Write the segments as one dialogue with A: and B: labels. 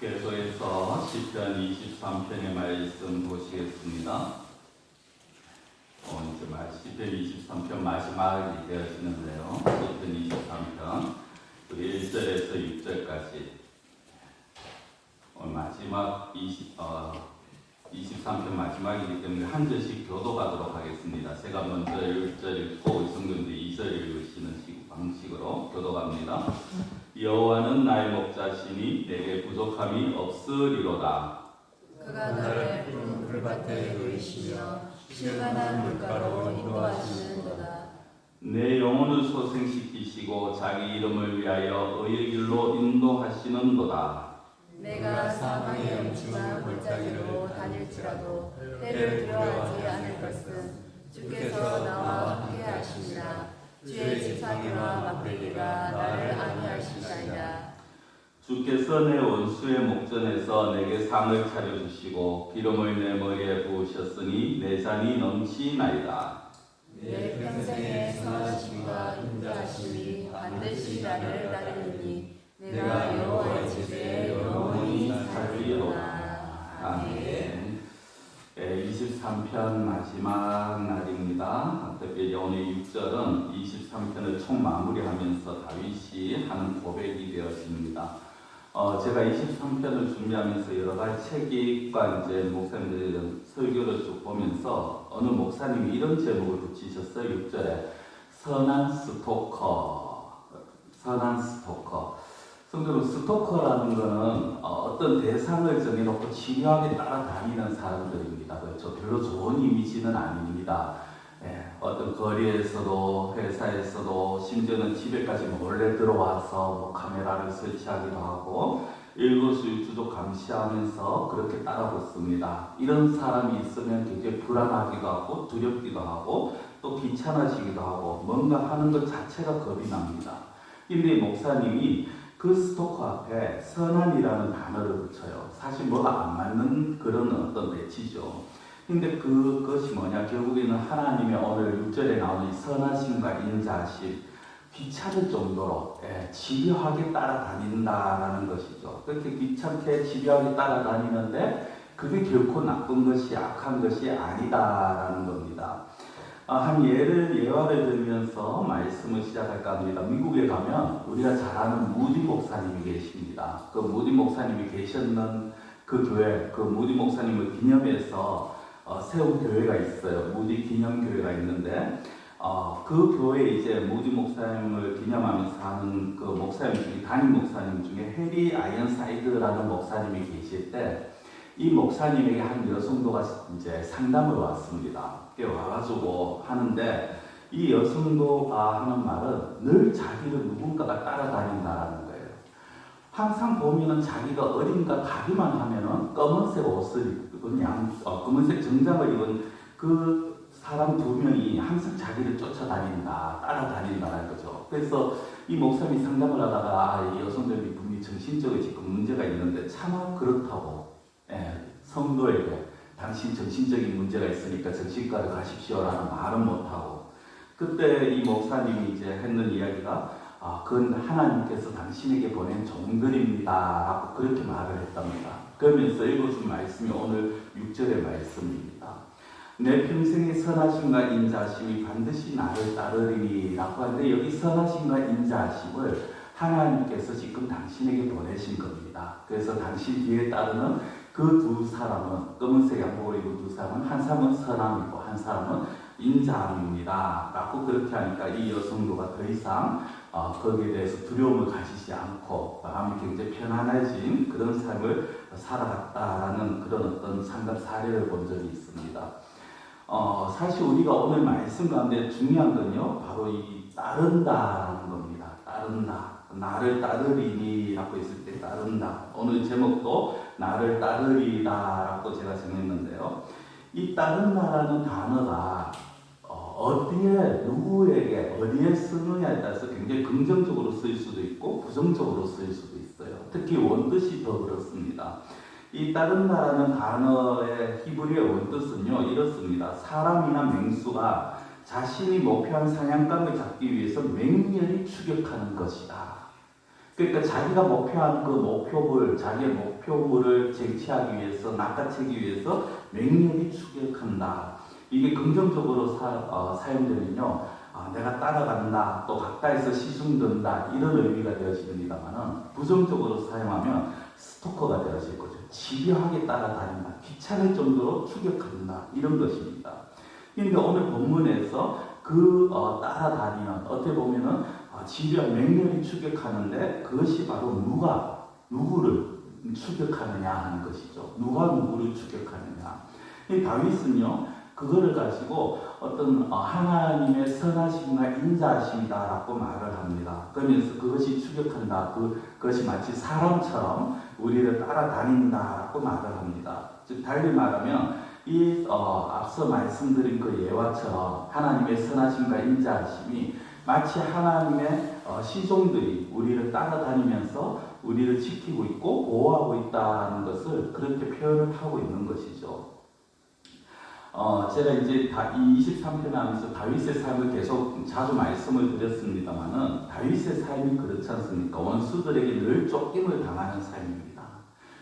A: 계속해서 시편 23편의 말씀 보시겠습니다. 어, 이제 마- 시편 23편 마지막이 되어지는데요. 시편 23편 우리 1절에서 6절까지 어, 마지막 20, 어, 23편 마지막이기 때문에 한 절씩 교도가도록 하겠습니다. 제가 먼저 1절 읽고 이성근도 2절 읽으시는 식- 방식으로 교도갑니다. 여호와는 나의 목자시니 내게 부족함이 없으리로다.
B: 그가 나를 푸른 풀밭에 누리시며 시원한 물가로 인도하시는도다.
A: 내 영혼을 소생시키시고 자기 이름을 위하여 의의 길로 인도하시는도다.
B: 내가 사망의 음침한 골짜기로 다닐지라도 때를 두려워하지 않을 것은 주께서 나와 함께 하시니라. 주의 지팡이와 막대기가 나를 안위하시나이다.
A: 주께서 내 원수의 목전에서 내게 상을 차려주시고 기름을 내 머리에 부으셨으니 내 잔이 넘치나이다.
B: 내 평생의 선하심과 인자하심이 반드시 나를 따르니 내가 여호와의 집에 영원히 살리로다. 아멘.
A: 예, 23편 마지막 날입니다. 특별히 오늘 6절은 23편을 총 마무리하면서 다윗이 하는 고백이 되었습니다. 어, 제가 23편을 준비하면서 여러 가지 책과 이제 목사님들 설교를 쭉 보면서 어느 목사님이 이런 제목을 붙이셨어요. 6절에 선한 스토커, 선한 스토커. 성도는 스토커라는 것은 어, 어떤 대상을 정해놓고 치료하게 따라다니는 사람들입니다. 그렇죠. 별로 좋은 이미지는 아닙니다. 예, 어떤 거리에서도 회사에서도 심지어는 집에까지 몰래 들어와서 뭐 카메라를 설치하기도 하고 일거수일투족 감시하면서 그렇게 따라붙습니다. 이런 사람이 있으면 굉장히 불안하기도 하고 두렵기도 하고 또 귀찮아지기도 하고 뭔가 하는 것 자체가 겁이 납니다. 근데 목사님이 그 스토커 앞에 선한이라는 단어를 붙여요. 사실 뭐가 안 맞는 그런 어떤 매치죠. 근데 그것이 뭐냐? 결국에는 하나님의 오늘 6절에 나오는 이 선하심과 인자하심, 귀찮을 정도로 예, 집요하게 따라다닌다라는 것이죠. 그렇게 귀찮게 집요하게 따라다니는데 그게 결코 나쁜 것이 악한 것이 아니다라는 겁니다. 아, 한 예를 예화를 들면서 말씀을 시작할까 합니다. 미국에 가면 우리가 잘 아는 무디 목사님이 계십니다. 그 무디 목사님이 계셨는 그 교회, 그 무디 목사님을 기념해서 어, 세운 교회가 있어요. 무디 기념교회가 있는데 어, 그 교회 이제 무디 목사님을 기념하면서 하는 그 목사님 중에 담임 목사님 중에 해리 아이언사이드라는 목사님이 계실 때 이 목사님에게 한 여성도가 이제 상담을 왔습니다. 와가지고 하는데 이 여성도가 하는 말은 늘 자기를 누군가가 따라다닌다라는 거예요. 항상 보면은 자기가 어딘가 가기만 하면은 검은색 옷을 입 은 양, 어, 검은색 정장을 입은 그 사람 두 명이 항상 자기를 쫓아다닌다, 따라다닌다는 거죠. 그래서 이 목사님이 상담을 하다가 아, 이 여성들이 분명히 정신적으로 지금 문제가 있는데 차마 그렇다고 예, 성도에게 당신 정신적인 문제가 있으니까 정신과를 가십시오라는 말은 못하고 그때 이 목사님이 이제 했는 이야기가 아, 그건 하나님께서 당신에게 보낸 종들입니다. 라고 그렇게 말을 했답니다. 그러면서 읽어준 말씀이 오늘 6절의 말씀입니다. 내 평생의 선하심과 인자하심이 반드시 나를 따르리니 라고 하는데 여기 선하심과 인자하심을 하나님께서 지금 당신에게 보내신 겁니다. 그래서 당신 뒤에 따르는 그 두 사람은 검은색 양복을 입은 두 사람은 한 사람은 선함이고 한 사람은 인자함입니다. 라고 그렇게 하니까 이 여성도가 더 이상 어, 거기에 대해서 두려움을 가지지 않고 마음이 굉장히 편안해진 그런 삶을 살아갔다라는 그런 어떤 상담 사례를 본 적이 있습니다. 어, 사실 우리가 오늘 말씀 가운데 중요한 건요, 바로 이 따른다라는 겁니다. 따른다. 나를 따르리니라고 했을 때 따른다. 오늘 제목도 나를 따르리다라고 제가 정했는데요. 이 따른다라는 단어가 어, 어디에 누구에게 어디에 쓰느냐에 따라서 굉장히 긍정적으로 쓰일 수도 있고 부정적으로 쓰일 수도 있어요. 특히 원뜻이 더 그렇습니다. 이 따른다라는 단어의 히브리어 원뜻은요 이렇습니다. 사람이나 맹수가 자신이 목표한 사냥감을 잡기 위해서 맹렬히 추격하는 것이다. 그러니까 자기가 목표한 그 목표물, 자기의 목표물을 쟁취하기 위해서, 낚아채기 위해서 맹렬히 추격한다. 이게 긍정적으로 사, 어, 사용되면요. 아, 내가 따라간다, 또 가까이서 시중든다, 이런 의미가 되어집니다만은 부정적으로 사용하면 스토커가 되어질 거죠. 집요하게 따라다닌다, 귀찮을 정도로 추격한다, 이런 것입니다. 그런데 오늘 본문에서 그 어, 따라다니는, 어떻게 보면은 아, 집요 맹렬히 추격하는데 그것이 바로 누가 누구를 추격하느냐 하는 것이죠. 누가 누구를 추격하느냐. 이 다윗은요 그거를 가지고 어떤 어, 하나님의 선하심과 인자하심이다라고 말을 합니다. 그러면서 그것이 추격한다. 그, 그것이 마치 사람처럼 우리를 따라다닌다라고 말을 합니다. 즉 달리 말하면 이 어, 앞서 말씀드린 그 예화처럼 하나님의 선하심과 인자하심이 마치 하나님의 어, 시종들이 우리를 따라다니면서 우리를 지키고 있고 보호하고 있다는 것을 그렇게 표현을 하고 있는 것이죠. 어, 제가 이제 다, 이 23편 하면서 다윗의 삶을 계속 자주 말씀을 드렸습니다만은 다윗의 삶이 그렇지 않습니까? 원수들에게 늘 쫓김을 당하는 삶입니다.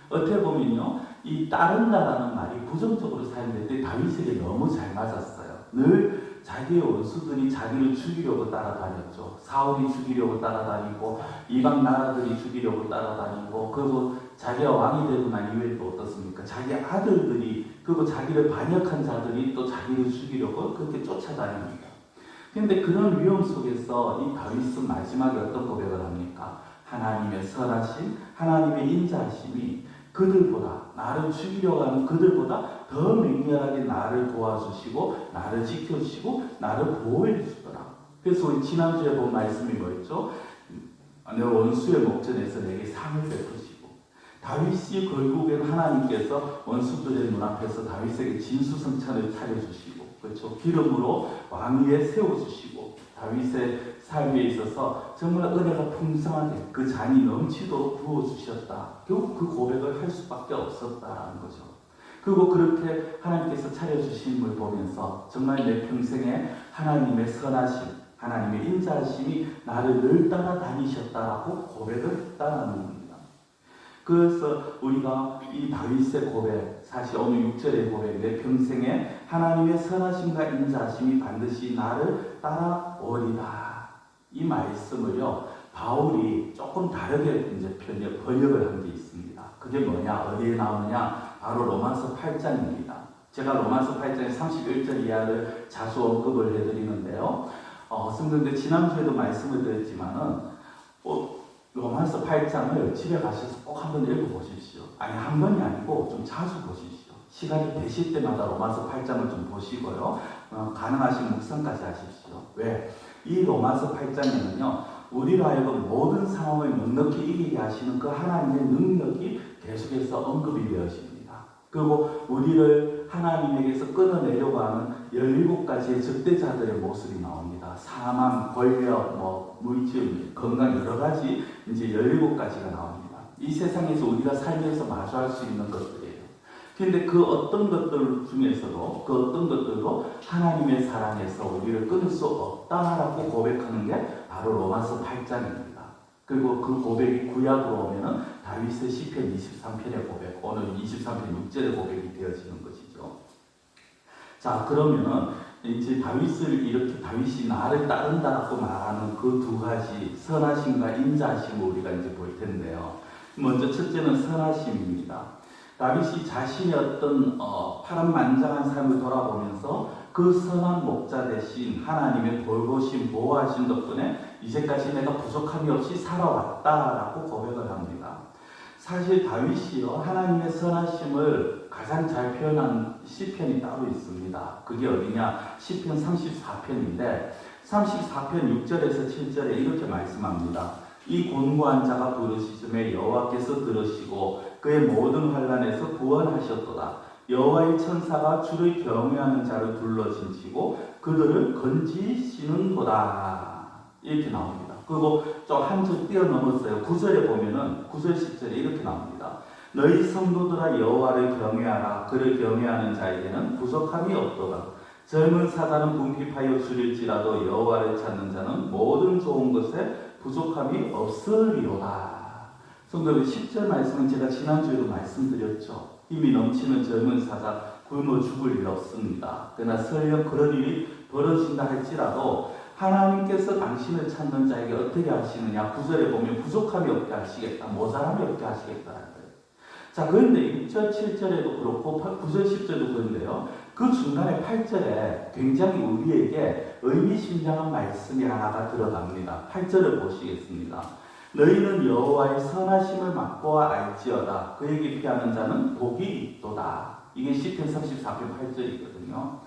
A: 어떻게 보면요, 이 따른다라는 말이 부정적으로 사용될 때 다윗에게 너무 잘 맞았어요. 늘 자기의 원수들이 자기를 죽이려고 따라다녔죠. 사울이 죽이려고 따라다니고 이방 나라들이 죽이려고 따라다니고 그리고 자기가 왕이 되고 난 이후에 또 어떻습니까? 자기 아들들이 그리고 자기를 반역한 자들이 또 자기를 죽이려고 그렇게 쫓아다닙니다. 그런데 그런 위험 속에서 이 다윗은 마지막에 어떤 고백을 합니까? 하나님의 선하심, 하나님의 인자하심이 그들보다 나를 죽이려고 하는 그들보다 더 맹렬하게 나를 도와주시고 나를 지켜주시고 나를 보호해 주시더라. 그래서 우리 지난주에 본 말씀이 뭐였죠? 내 원수의 목전에서 내게 상을 베푸시고 다윗이 결국엔 하나님께서 원수들의 눈앞에서 다윗에게 진수성찬을 차려주시고 그렇죠 기름으로 왕위에 세워주시고 다윗의 삶에 있어서 정말 은혜가 풍성하게 그 잔이 넘치도록 부어주셨다. 결국 그 고백을 할 수밖에 없었다는 거죠. 그리고 그렇게 하나님께서 차려주심을 보면서 정말 내 평생에 하나님의 선하심, 하나님의 인자하심이 나를 늘 따라다니셨다라고 고백을 했다는 겁니다. 그래서 우리가 이 다윗의 고백, 사실 오늘 6절의 고백, 내 평생에 하나님의 선하심과 인자하심이 반드시 나를 따라오리다. 이 말씀을요, 바울이 조금 다르게 이제 번역, 번역을 한 게 있습니다. 그게 뭐냐, 어디에 나오느냐, 바로 로마서 8장입니다. 제가 로마서 8장의 31절 이하를 자주 언급을 해드리는데요. 어, 성도들 지난주에도 말씀을 드렸지만은, 어, 로마서 8장을 집에 가셔서 꼭 한번 읽어보십시오. 아니, 한 번이 아니고 좀 자주 보십시오. 시간이 되실 때마다 로마서 8장을 좀 보시고요. 어, 가능하신 묵상까지 하십시오. 왜? 이 로마서 8장에는요, 우리로 하여금 모든 상황을 넉넉히 이기게 하시는 그 하나님의 능력이 계속해서 언급이 되어집니다. 그리고 우리를 하나님에게서 끊어내려고 하는 17가지의 적대자들의 모습이 나옵니다. 사망, 권력, 뭐, 물질, 건강 여러 가지 이제 17가지가 나옵니다. 이 세상에서 우리가 살면서 마주할 수 있는 것들이에요. 근데 그 어떤 것들 중에서도 그 어떤 것들도 하나님의 사랑에서 우리를 끊을 수 없다라고 고백하는 게 바로 로마서 8장입니다. 그리고 그 고백이 구약으로 오면은 다윗의 시편 23편의 고백, 오늘 23편 6절의 고백이 되어지는 것이죠. 자, 그러면은 이제 다윗을 이렇게 다윗이 나를 따른다라고 말하는 그 두 가지 선하심과 인자하심을 우리가 이제 볼 텐데요. 먼저 첫째는 선하심입니다. 다윗이 자신의 어떤 어, 파란만장한 삶을 돌아보면서 그 선한 목자 대신 하나님의 돌보심 보호하신 덕분에 이제까지 내가 부족함이 없이 살아왔다라고 고백을 합니다. 사실 다윗이요 하나님의 선하심을 가장 잘 표현한 시편이 따로 있습니다. 그게 어디냐? 시편 34편인데 34편 6절에서 7절에 이렇게 말씀합니다. 이 곤고한 자가 부르시즘에 여호와께서 들으시고 그의 모든 환란에서 구원하셨도다. 여호와의 천사가 주를 경외하는 자를 둘러진치고 그들을 건지시는도다. 이렇게 나옵니다. 그리고 좀 한 줄 뛰어넘었어요. 9절에 보면은 9절 10절에 이렇게 나옵니다. 너희 성도들아 여호와를 경외하라. 그를 경외하는 자에게는 부족함이 없도다. 젊은 사자는 궁핍하여 줄일지라도 여호와를 찾는 자는 모든 좋은 것에 부족함이 없으리로다. 성도들 10절 말씀은 제가 지난주에도 말씀드렸죠. 힘이 넘치는 젊은 사자 굶어 죽을 일 없습니다. 그러나 설령 그런 일이 벌어진다 할지라도 하나님께서 당신을 찾는 자에게 어떻게 하시느냐 구절에 보면 부족함이 없게 하시겠다 모자람이 없게 하시겠다는 거예요. 자 그런데 6절 7절에도 그렇고 9절 10절도 그런데요. 그 중간에 8절에 굉장히 우리에게 의미심장한 말씀이 하나가 들어갑니다. 8절을 보시겠습니다. 너희는 여호와의 선하심을 맛보아 알지어다. 그에게 피하는 자는 복이 있도다. 이게 시편 34편 8절이거든요.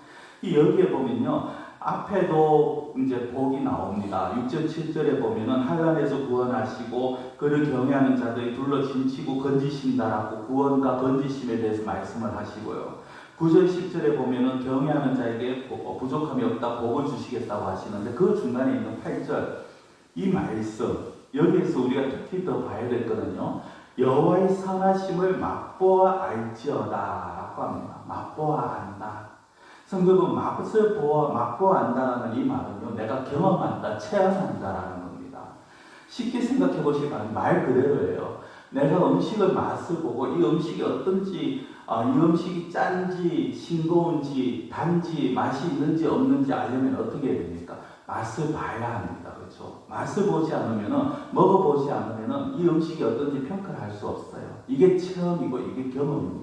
A: 이 여기에 보면요. 앞에도 이제 복이 나옵니다. 6절 7절에 보면은 한란에서 구원하시고 그를 경외하는 자들이 둘러 짐치고 건지신다라고 구원과 건지심에 대해서 말씀을 하시고요. 9절 10절에 보면은 경외하는 자에게 부- 부족함이 없다 복을 주시겠다고 하시는데 그 중간에 있는 8절 이 말씀 여기에서 우리가 특히 더 봐야 될 거는요. 여호와의 선하심을 맛보아 알지어다라고 합니다. 맛보아 안다. 성경은 맛을 보아 맛보아 안다라는 이 말은요. 내가 경험한다, 체험한다라는 겁니다. 쉽게 생각해 보시면 말 그대로예요. 내가 음식을 맛을 보고 이 음식이 어떤지, 아, 이 음식이 짠지, 싱거운지, 단지, 맛이 있는지 없는지 알려면 어떻게 해야 됩니까? 맛을 봐야 합니다. 그렇죠? 맛을 보지 않으면 먹어보지 않으면 이 음식이 어떤지 평가를 할 수 없어요. 이게 체험이고 이게 경험입니다.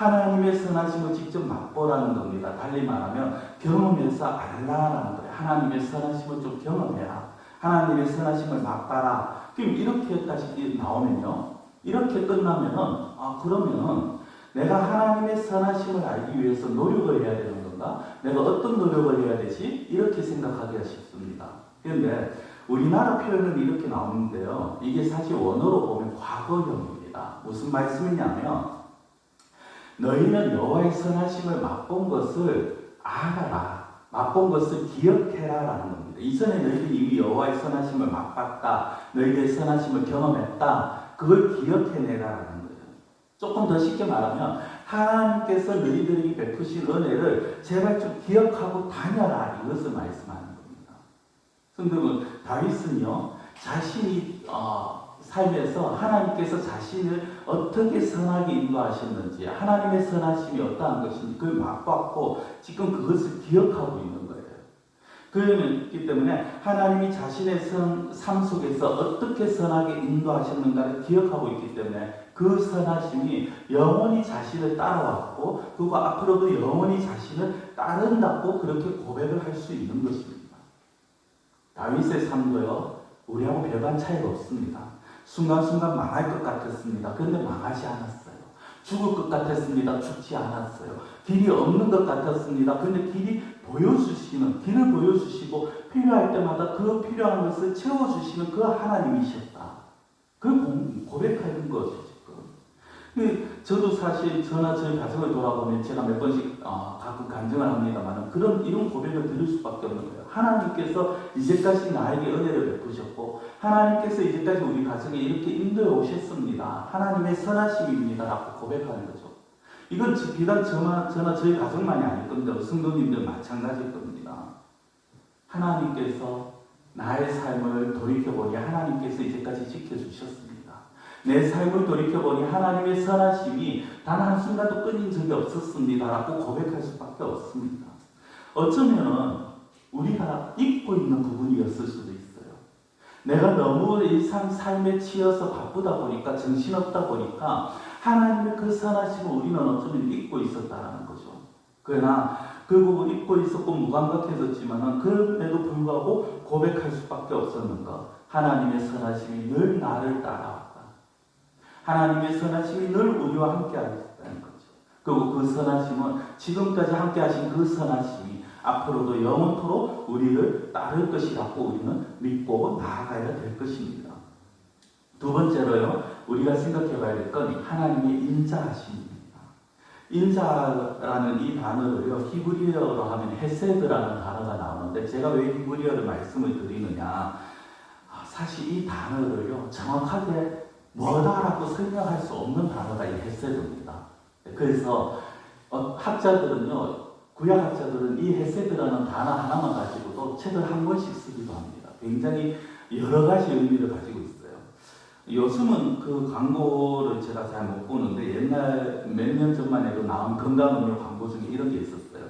A: 하나님의 선하심을 직접 맛보라는 겁니다. 달리 말하면 경험해서 알라라는 거예요. 하나님의 선하심을 좀 경험해라. 하나님의 선하심을 맛봐라. 그럼 이렇게 다시 나오면요. 이렇게 끝나면은 아 그러면은 내가 하나님의 선하심을 알기 위해서 노력을 해야 되는 건가? 내가 어떤 노력을 해야 되지? 이렇게 생각하기가 쉽습니다. 그런데 우리나라 표현은 이렇게 나오는데요. 이게 사실 원어로 보면 과거형입니다. 무슨 말씀이냐면 너희는 여호와의 선하심을 맛본 것을 알아라. 맛본 것을 기억해라라는 겁니다. 이전에 너희들이 이미 여호와의 선하심을 맛봤다. 너희들의 선하심을 경험했다. 그걸 기억해내라라는 거예요. 조금 더 쉽게 말하면 하나님께서 너희들에게 베푸신 은혜를 제발 좀 기억하고 다녀라 이것을 말씀하는 겁니다. 성도분 다윗은요 자신이 어, 삶에서 하나님께서 자신을 어떻게 선하게 인도하셨는지 하나님의 선하심이 어떠한 것인지 그걸 맛봤고 지금 그것을 기억하고 있는 거예요. 그렇기 때문에 하나님이 자신의 선, 삶 속에서 어떻게 선하게 인도하셨는가를 기억하고 있기 때문에 그 선하심이 영원히 자신을 따라왔고 그리고 앞으로도 영원히 자신을 따른다고 그렇게 고백을 할 수 있는 것입니다. 다윗의 삶도요 우리하고 별반 차이가 없습니다. 순간순간 망할 것 같았습니다. 그런데 망하지 않았어요. 죽을 것 같았습니다. 죽지 않았어요. 길이 없는 것 같았습니다. 그런데 길이 보여주시는, 길을 보여주시고 필요할 때마다 그 필요한 것을 채워주시는 그 하나님이셨다. 고- 고백하는. 그 저도 사실 저나 저희 가정을 돌아보면 제가 몇 번씩 어, 가끔 간증을 합니다만 그런 이런 고백을 드릴 수밖에 없는 거예요. 하나님께서 이제까지 나에게 은혜를 베푸셨고 하나님께서 이제까지 우리 가정에 이렇게 인도해 오셨습니다. 하나님의 선하심입니다 라고 고백하는 거죠. 이건 지- 비단 저나, 저나 저희 가정만이 아닐 겁니다. 성도님들 마찬가지일 겁니다. 하나님께서 나의 삶을 돌이켜보니 하나님께서 이제까지 지켜주셨습니다. 내 삶을 돌이켜보니 하나님의 선하심이 단 한순간도 끊인 적이 없었습니다 라고 고백할 수밖에 없습니다. 어쩌면은 우리가 잊고 있는 부분이었을 수도 있어요. 내가 너무 일상 삶에 치여서 바쁘다 보니까 정신없다 보니까 하나님의 그 선하심을 우리는 어쩌면 잊고 있었다라는 거죠. 그러나 그 부분 잊고 있었고 무감각해졌지만은 그럼에도 불구하고 고백할 수밖에 없었는 것. 하나님의 선하심이 늘 나를 따라왔다. 하나님의 선하심이 늘 우리와 함께 하셨다는 거죠. 그리고 그 선하심은 지금까지 함께 하신 그 선하심이 앞으로도 영원토록 우리를 따를 것이라고 우리는 믿고 나아가야 될 것입니다. 두 번째로요, 우리가 생각해 봐야 될 건 하나님의 인자하심입니다. 인자라는 이 단어를요, 히브리어로 하면 헤세드라는 단어가 나오는데, 제가 왜 히브리어를 말씀을 드리느냐. 아, 사실 이 단어를요, 정확하게 뭐다라고 설명할 수 없는 단어가 이 헤세드입니다. 그래서 어, 학자들은요, 구약학자들은 이 헤세드라는 단어 하나만 가지고도 책을 한 권씩 쓰기도 합니다. 굉장히 여러 가지 의미를 가지고 있어요. 요즘은 그 광고를 제가 잘 못 보는데 옛날 몇 년 전만 해도 나온 건강음료 광고 중에 이런 게 있었어요.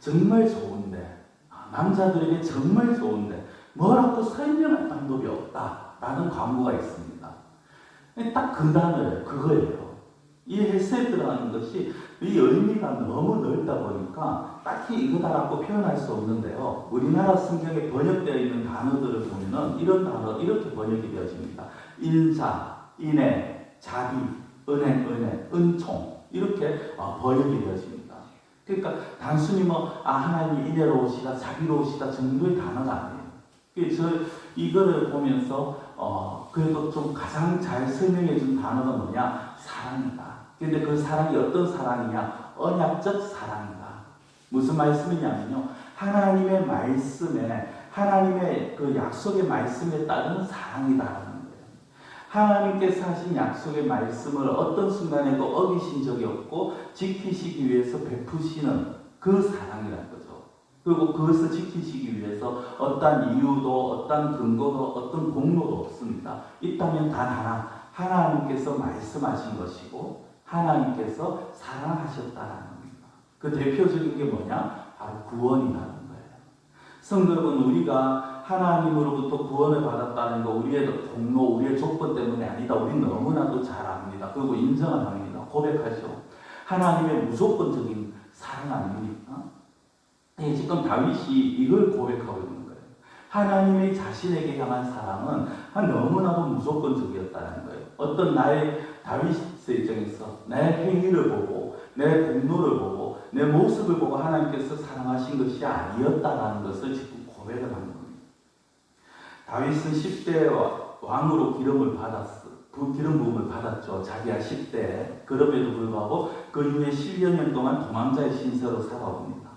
A: 정말 좋은데 아, 남자들에게 정말 좋은데 뭐라고 설명할 방법이 없다 라는 광고가 있습니다. 딱 그 단어예요. 그거예요. 이 헬스라는 것이 이 의미가 너무 넓다 보니까 딱히 이거다라고 표현할 수 없는데요. 우리나라 성경에 번역되어 있는 단어들을 보면은 이런 단어 이렇게 번역이 되어집니다. 인자, 인애, 자비, 은행, 은혜, 은총 이렇게 어, 번역이 되어집니다. 그러니까 단순히 뭐 아, 하나님이 인애로우시다, 자비로우시다 정도의 단어가 아니에요. 그래서 저 이거를 보면서 어, 그래도 좀 가장 잘 설명해 준 단어가 뭐냐? 사랑이다. 근데 그 사랑이 어떤 사랑이냐? 언약적 사랑이다. 무슨 말씀이냐면요. 하나님의 말씀에, 하나님의 그 약속의 말씀에 따른 사랑이다라는 거예요. 하나님께서 하신 약속의 말씀을 어떤 순간에도 어기신 적이 없고 지키시기 위해서 베푸시는 그 사랑이라는 거죠. 그리고 그것을 지키시기 위해서 어떠한 이유도 어떠한 근거도 어떤 공로도 없습니다. 있다면 단 하나 하나님께서 말씀하신 것이고 하나님께서 사랑하셨다라는 겁니다. 그 대표적인 게 뭐냐? 바로 구원이라는 거예요. 성경은 우리가 하나님으로부터 구원을 받았다는 거 우리의 공로, 우리의 조건 때문에 아니다. 우리 너무나도 잘 압니다. 그리고 인정을 합니다. 고백하죠. 하나님의 무조건적인 사랑 아닙니까? 예, 지금 다윗이 이걸 고백하고 있는 거예요. 하나님의 자신에게 향한 사랑은 너무나도 무조건적이었다는 거예요. 어떤 나의 다윗 의 입장에서 내 행위를 보고 내 공로를 보고 내 모습을 보고 하나님께서 사랑하신 것이 아니었다라는 것을 지금 고백을 한 겁니다. 다윗은 10대 왕으로 기름을 받았어. 부 기름 부음을 받았죠. 자기가 10대. 그럼에도 불구하고 그 이후에 10여 년 동안 도망자의 신세로 살아옵니다.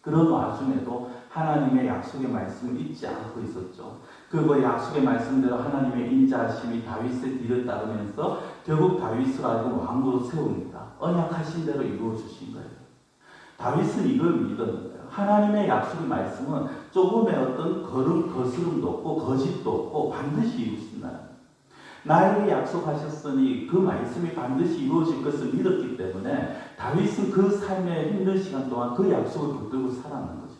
A: 그런 와중에도 하나님의 약속의 말씀을 잊지 않고 있었죠. 그리고 약속의 말씀대로 하나님의 인자하심이 다윗의 뒤를 따르면서 결국 다윗을 알고 왕으로 세웁니다. 언약하신 대로 이루어 주신 거예요. 다윗은 이걸 믿었는 거예요. 하나님의 약속의 말씀은 조금의 어떤 거름, 거스름도 없고 거짓도 없고 반드시 이루신다는 거예요. 나에게 약속하셨으니 그 말씀이 반드시 이루어질 것을 믿었기 때문에 다윗은 그 삶의 힘든 시간 동안 그 약속을 붙들고 살았는 거죠.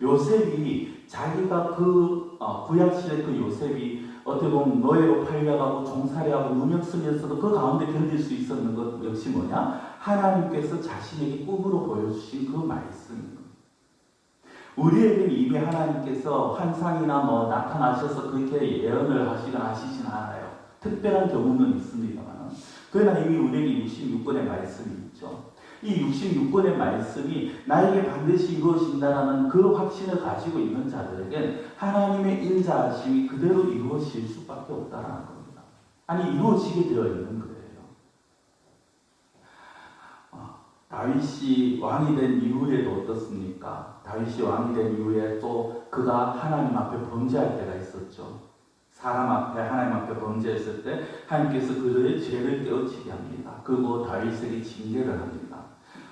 A: 요셉이 자기가 그 어, 구약 시대 그 요셉이 어떻게 보면 노예로 팔려가고 종살이하고 누명 쓰면서도 그 가운데 견딜 수 있었는 것 역시 뭐냐? 하나님께서 자신에게 꿈으로 보여주신 그 말씀입니다. 우리에게는 이미 하나님께서 환상이나 뭐 나타나셔서 그렇게 예언을 하시거나 하시진 않아요. 특별한 경우는 있습니다만. 그러나 이미 우리에게 66권의 말씀이 있죠. 이 66권의 말씀이 나에게 반드시 이루어진다라는 그 확신을 가지고 있는 자들에겐 하나님의 인자하심이 그대로 이루어질 수밖에 없다라는 겁니다. 아니 이루어지게 되어 있는 거예요. 어, 다윗이 왕이 된 이후에도 어떻습니까? 다윗이 왕이 된 이후에 또 그가 하나님 앞에 범죄할 때가 있었죠. 사람 앞에 하나님 앞에 범죄했을 때 하나님께서 그들의 죄를 깨우치게 합니다. 그리고 다윗에게 징계를 합니다.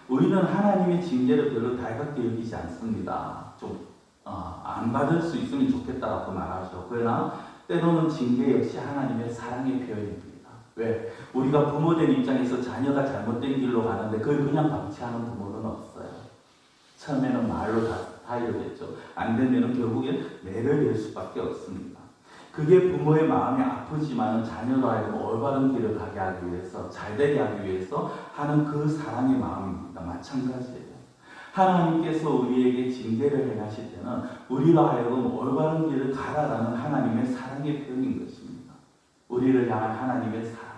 A: 우리는 하나님의 징계를 별로 달갑게 여기지 않습니다. 좀, 어, 안 받을 수 있으면 좋겠다라고 말하죠. 그러나 때로는 징계 역시 하나님의 사랑의 표현입니다. 왜? 우리가 부모된 입장에서 자녀가 잘못된 길로 가는데 그걸 그냥 방치하는 부모는 없어요. 처음에는 말로 다, 다 이러겠죠. 안 되면 결국엔 매를 낼 수밖에 없습니다. 그게 부모의 마음이 아프지만 자녀로 하여금 올바른 길을 가게 하기 위해서 잘 되게 하기 위해서 하는 그 사랑의 마음입니다. 마찬가지예요. 하나님께서 우리에게 징계를 행하실 때는 우리가 하여금 올바른 길을 가라라는 하나님의 사랑의 표현인 것입니다. 우리를 향한 하나님의 사랑.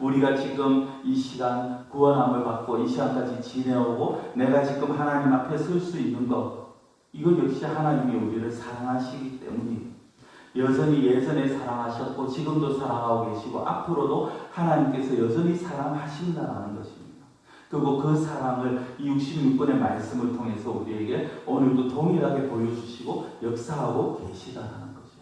A: 우리가 지금 이 시간 구원함을 받고 이 시간까지 지내오고 내가 지금 하나님 앞에 설 수 있는 것 이것 역시 하나님이 우리를 사랑하시기 때문입니다. 여전히 예전에 사랑하셨고 지금도 사랑하고 계시고 앞으로도 하나님께서 여전히 사랑하신다는 것입니다. 그리고 그 사랑을 이 66권의 말씀을 통해서 우리에게 오늘도 동일하게 보여주시고 역사하고 계시다는 거죠.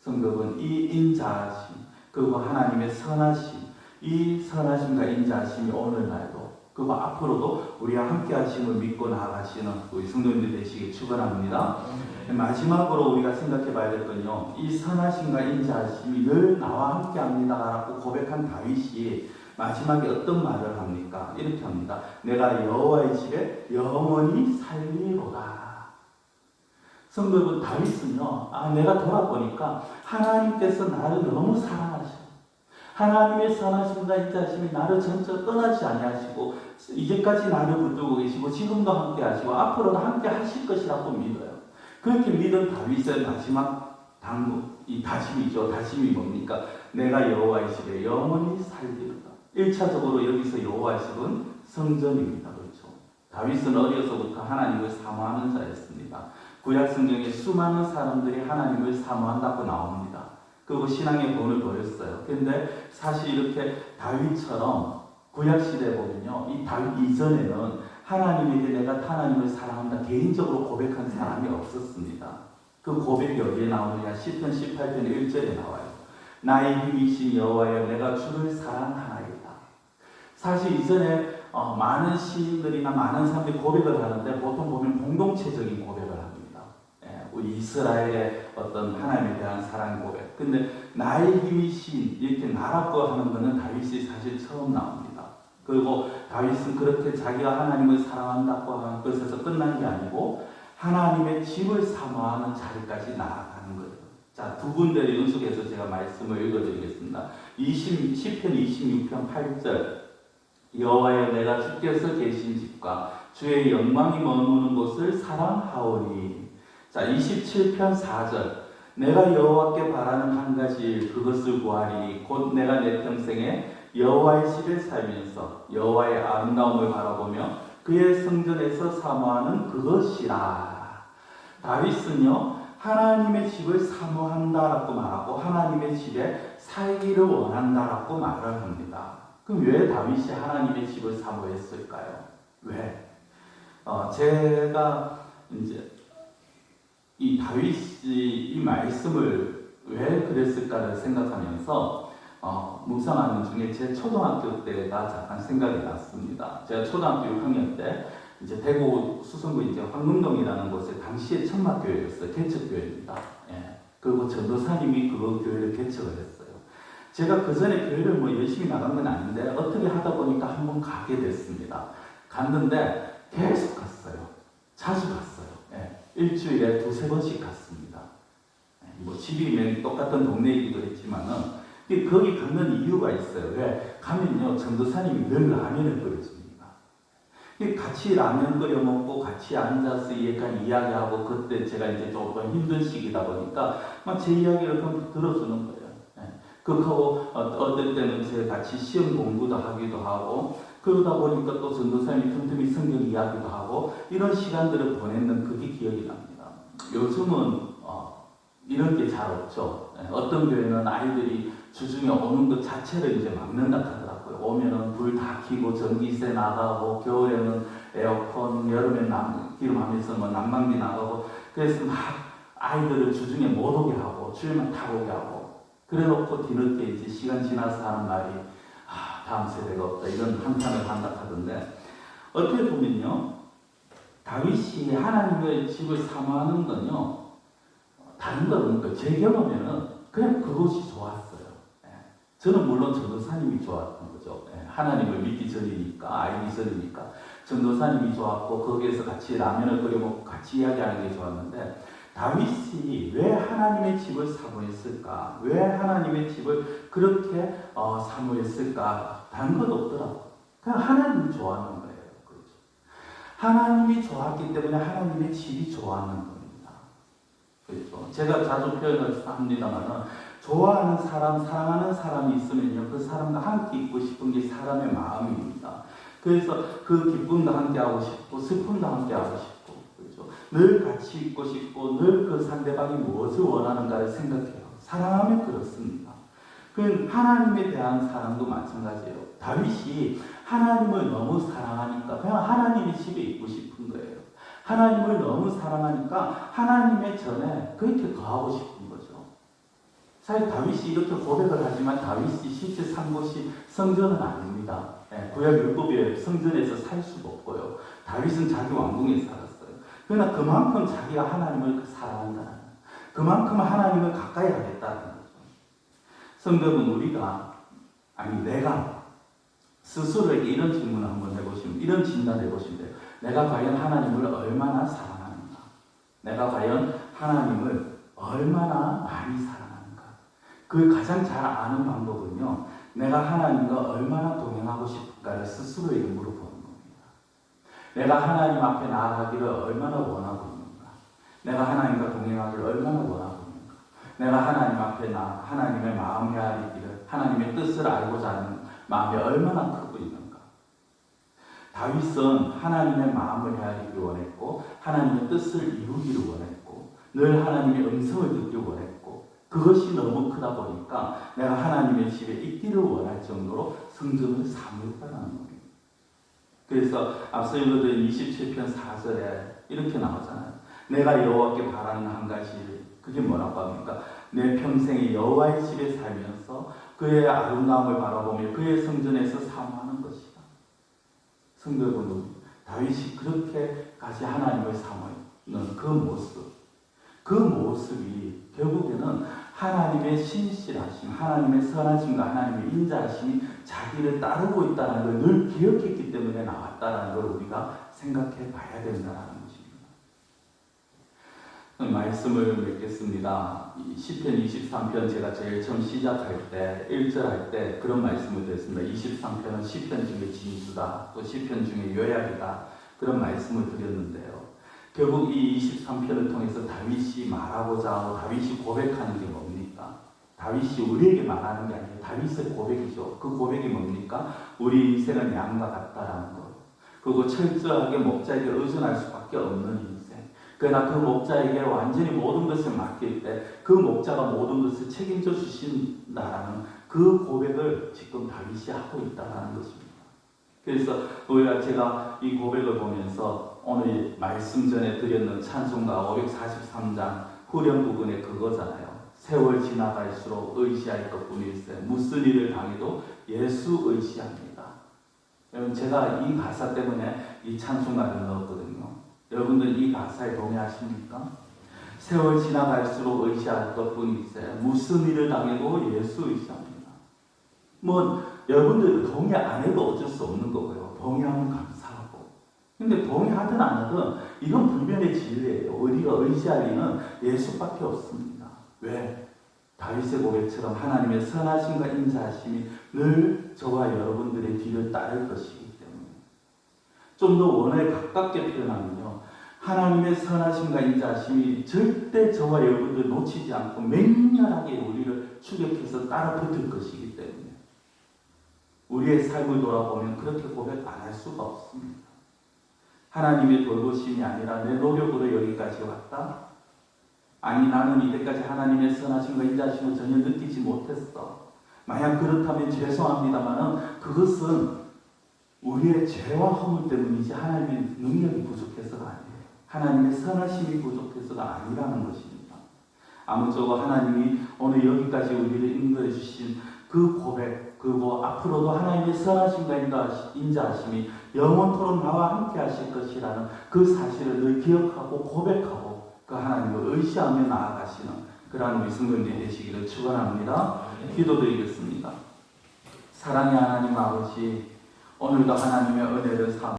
A: 성경은 이 인자하심 그리고 하나님의 선하심 이 선하심과 인자하심이 오늘날도 그리고 앞으로도 우리와 함께 하심을 믿고 나아가시는 우리 성도님들 되시길 축원합니다. 마지막으로 우리가 생각해 봐야 될 건요. 이 선하심과 인자하심이 늘 나와 함께 합니다라고 고백한 다윗이 마지막에 어떤 말을 합니까? 이렇게 합니다. 내가 여호와의 집에 영원히 살리로다. 성도 여러분 다윗은요. 아 내가 돌아보니까 하나님께서 나를 너무 사랑 하나님의 선하심과 인자하심이 나를 전혀 떠나지 아니하시고 이제까지 나를 붙들고 계시고 지금도 함께 하시고 앞으로도 함께 하실 것이라고 믿어요. 그렇게 믿은 다윗의 마지막 당부, 이 다짐이죠. 다짐이 뭡니까? 내가 여호와의 집에 영원히 살리로다. 1차적으로 여기서 여호와의 집은 성전입니다. 그렇죠. 다윗은 어려서부터 하나님을 사모하는 자였습니다. 구약 성경에 수많은 사람들이 하나님을 사모한다고 나옵니다. 그리고 신앙의 본을 보였어요. 근데 사실 이렇게 다윗처럼 구약 시대에 보면요. 이 다윗 이전에는 하나님에게 내가 하나님을 사랑한다 개인적으로 고백한 사람이 없었습니다. 그 고백이 어디에 나오느냐? 시편 18편 1절에 나와요. 나의 힘이신 여호와여 내가 주를 사랑하나이다. 사실 이전에 어, 많은 시인들이나 많은 사람들이 고백을 하는데 보통 보면 공동체적인. 예, 우리 이스라엘의 어떤 하나님에 대한 사랑 고백. 근데 나의 힘이 신 이렇게 나라고 하는 것은 다윗이 사실 처음 나옵니다. 그리고 다윗은 그렇게 자기가 하나님을 사랑한다고 하는 것에서 끝난 게 아니고 하나님의 집을 사모하는 자리까지 나아가는 거예요. 자, 두 군데를 연속해서 제가 말씀을 읽어드리겠습니다. 20, 10편 26편 8절 여호와여 내가 주께서 계신 집과 주의 영광이 머무는 곳을 사랑하오니 자 27편 4절 내가 여호와께 바라는 한 가지 일, 그것을 구하리 곧 내가 내 평생에 여호와의 집에 살면서 여호와의 아름다움을 바라보며 그의 성전에서 사모하는 그것이라 다윗은요 하나님의 집을 사모한다라고 말하고 하나님의 집에 살기를 원한다라고 말을 합니다. 그럼 왜 다윗이 하나님의 집을 사모했을까요? 왜? 어, 제가 이제 이 다윗이 이 말씀을 왜 그랬을까를 생각하면서 어, 묵상하는 중에 제 초등학교 때가 잠깐 생각이 났습니다. 제가 초등학교 6학년 때 이제 대구 수성구 이제 황릉동이라는 곳에 당시에 천막교회였어요. 개척교회입니다. 예. 그리고 전도사님이 그 교회를 개척을 했어요. 제가 그 전에 교회를 뭐 열심히 나간 건 아닌데 어떻게 하다 보니까 한번 가게 됐습니다. 갔는데 계속 갔어요. 자주 갔어요. 예. 일주일에 두세 번씩 갔습니다. 예. 뭐 집이 맨 똑같은 동네이기도 했지만은 거기 가는 이유가 있어요. 왜? 가면요 전도사님이 늘 라면을 끓여줍니다. 같이 라면 끓여 먹고 같이 앉아서 약간 이야기하고 그때 제가 이제 조금 힘든 시기다 보니까 막제 이야기를 좀 들어주는 거예요. 예. 그하고 어떨 때는 제 같이 시험 공부도 하기도 하고 그러다 보니까 또 전도사님이 틈틈이 성경 이야기도 하고 이런 시간들을 보냈는 그게 기억이 납니다. 요즘은 어, 이런 게 잘 없죠. 예. 어떤 교회는 아이들이 주중에 오는 것 자체를 이제 막는다 하더라고요. 오면은 불 다 켜고 전기세 나가고 겨울에는 에어컨, 여름엔 남, 기름하면서 뭐 난방비 나가고 그래서 막 아이들을 주중에 못 오게 하고 주일만 다 오게 하고 그래놓고 뒤늦게 이제 시간 지나서 하는 말이 아 다음 세대가 없다 이런 한탄을 한다 하던데 어떻게 보면요 다윗이 하나님의 집을 사모하는 건요 다른 건 없는 거예요. 제 경험에는 그냥 그것이 좋았어요. 예. 저는 물론 전도사님이 좋았던 거죠. 예. 하나님을 믿기 전이니까, 알기 전이니까. 전도사님이 좋았고, 거기에서 같이 라면을 끓여 먹고 같이 이야기하는 게 좋았는데, 다윗이 왜 하나님의 집을 사모했을까? 왜 하나님의 집을 그렇게 어, 사모했을까? 다른 것 없더라고. 그냥 하나님을 좋아하는 거예요. 그렇죠. 하나님이 좋았기 때문에 하나님의 집이 좋아하는 겁니다. 그렇죠. 제가 자주 표현을 합니다만은 좋아하는 사람, 사랑하는 사람이 있으면요, 그 사람과 함께 있고 싶은 게 사람의 마음입니다. 그래서 그 기쁨도 함께 하고 싶고, 슬픔도 함께 하고 싶고, 그렇죠. 늘 같이 있고 싶고, 늘 그 상대방이 무엇을 원하는가를 생각해요. 사랑하면 그렇습니다. 그 하나님에 대한 사랑도 마찬가지예요. 다윗이 하나님을 너무 사랑하니까 그냥 하나님의 집에 있고 싶은 거예요. 하나님을 너무 사랑하니까 하나님의 전에 그렇게 거하고 싶은 거죠. 사실 다윗이 이렇게 고백을 하지만 다윗이 실제 산 곳이 성전은 아닙니다. 예, 구약 율법에 성전에서 살 수도 없고요. 다윗은 자기 왕궁에 살았어요. 그러나 그만큼 자기가 하나님을 사랑한다는 거예요. 그만큼 하나님을 가까이 하겠다는 거죠. 성경은 우리가 아니 내가 스스로에게 이런 질문을 한번 해보시면 이런 진단 해보시면 돼요. 내가 과연 하나님을 얼마나 사랑하는가? 내가 과연 하나님을 얼마나 많이 사랑하는가? 그 가장 잘 아는 방법은요. 내가 하나님과 얼마나 동행하고 싶은가를 스스로에게 물어보는 겁니다. 내가 하나님 앞에 나아가기를 얼마나 원하고 있는가? 내가 하나님과 동행하기를 얼마나 원하고 있는가? 내가 하나님 앞에 나 하나님의 마음 헤아리기를 하나님의 뜻을 알고자 하는 마음이 얼마나 크고 있는가? 다윗은 하나님의 마음을 헤아리기를 원했고 하나님의 뜻을 이루기를 원했고 늘 하나님의 음성을 듣기를 원했고 그것이 너무 크다 보니까 내가 하나님의 집에 있기를 원할 정도로 성전을 사모했다는 겁니다. 그래서 앞서 읽어드린 27편 4절에 이렇게 나오잖아요. 내가 여호와께 바라는 한 가지 그게 뭐라고 합니까? 내 평생에 여호와의 집에 살면서 그의 아름다움을 바라보며 그의 성전에서 사모하는 것이다. 성도 여러분, 다윗이 그렇게까지 하나님을 사모하는 그 모습, 그 모습이 결국에는 하나님의 신실하심, 하나님의 선하심과 하나님의 인자하심이 자기를 따르고 있다는 걸 늘 기억했기 때문에 나왔다는 걸 우리가 생각해 봐야 된다는. 말씀을 맺겠습니다. 이 시편 23편 제가 제일 처음 시작할 때 1절 할 때 그런 말씀을 드렸습니다. 23편은 시편 중에 진수다. 또 시편 중에 요약이다. 그런 말씀을 드렸는데요. 결국 이 23편을 통해서 다윗이 말하고자 하고 다윗이 고백하는 게 뭡니까? 다윗이 우리에게 말하는 게 아니에요. 다윗의 고백이죠. 그 고백이 뭡니까? 우리 인생은 양과 같다라는 것. 그리고 철저하게 목자에게 의존할 수밖에 없는. 그러나 그 목자에게 완전히 모든 것을 맡길 때 그 목자가 모든 것을 책임져 주신다라는 그 고백을 지금 다윗이 하고 있다는 것입니다. 그래서 우리가 제가 이 고백을 보면서 오늘 말씀 전에 드렸는 찬송가 543장 후렴 부분에 그거잖아요. 세월 지나갈수록 의시할 것 뿐일세 무슨 일을 당해도 예수 의시합니다. 여러분 제가 이 가사 때문에 이 찬송가를 넣었거든요. 여러분들 이 가사에 동의하십니까? 세월 지나갈수록 의시할 것뿐일세 무슨 일을 당해도 예수 의시합니다. 뭐 여러분들 동의 안 해도 어쩔 수 없는 거고요. 동의하면 감사하고. 근데 동의하든 안 하든 이건 불변의 진리예요. 우리가 의지할 이는 예수밖에 없습니다. 왜? 다윗의 고백처럼 하나님의 선하심과 인자하심이 늘 저와 여러분들의 뒤를 따를 것이기 때문에 좀 더 원어에 가깝게 표현하면요. 하나님의 선하심과 인자하심이 절대 저와 여러분들 놓치지 않고 맹렬하게 우리를 추격해서 따라 붙을 것이기 때문에 우리의 삶을 돌아보면 그렇게 고백 안 할 수가 없습니다. 하나님의 돌보심이 아니라 내 노력으로 여기까지 왔다? 아니 나는 이때까지 하나님의 선하심과 인자하심을 전혀 느끼지 못했어. 만약 그렇다면 죄송합니다만은 그것은 우리의 죄와 허물 때문이지 하나님의 능력이 아니에요. 하나님의 선하심이 부족해서가 아니라는 것입니다. 아무쪼록 하나님이 오늘 여기까지 우리를 인도해 주신 그 고백 그리고 앞으로도 하나님의 선하심과 인자하심이 영원토록 나와 함께 하실 것이라는 그 사실을 늘 기억하고 고백하고 그 하나님을 의시하며 나아가시는 그러한 우리 성도님들 되시기를 축원합니다. 기도드리겠습니다. 사랑의 하나님 아버지 오늘도 하나님의 은혜를 삼